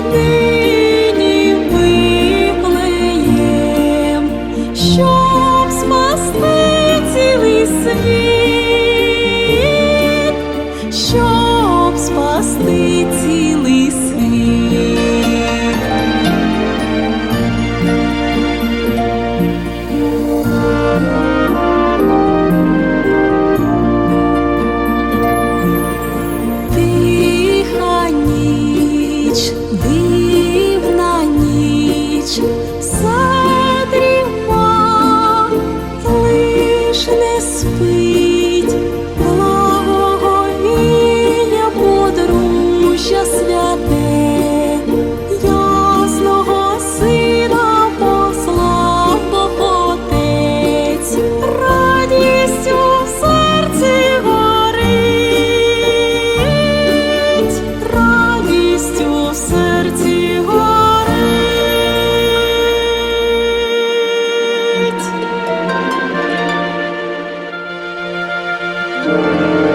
нині ми що Christian esprit. Música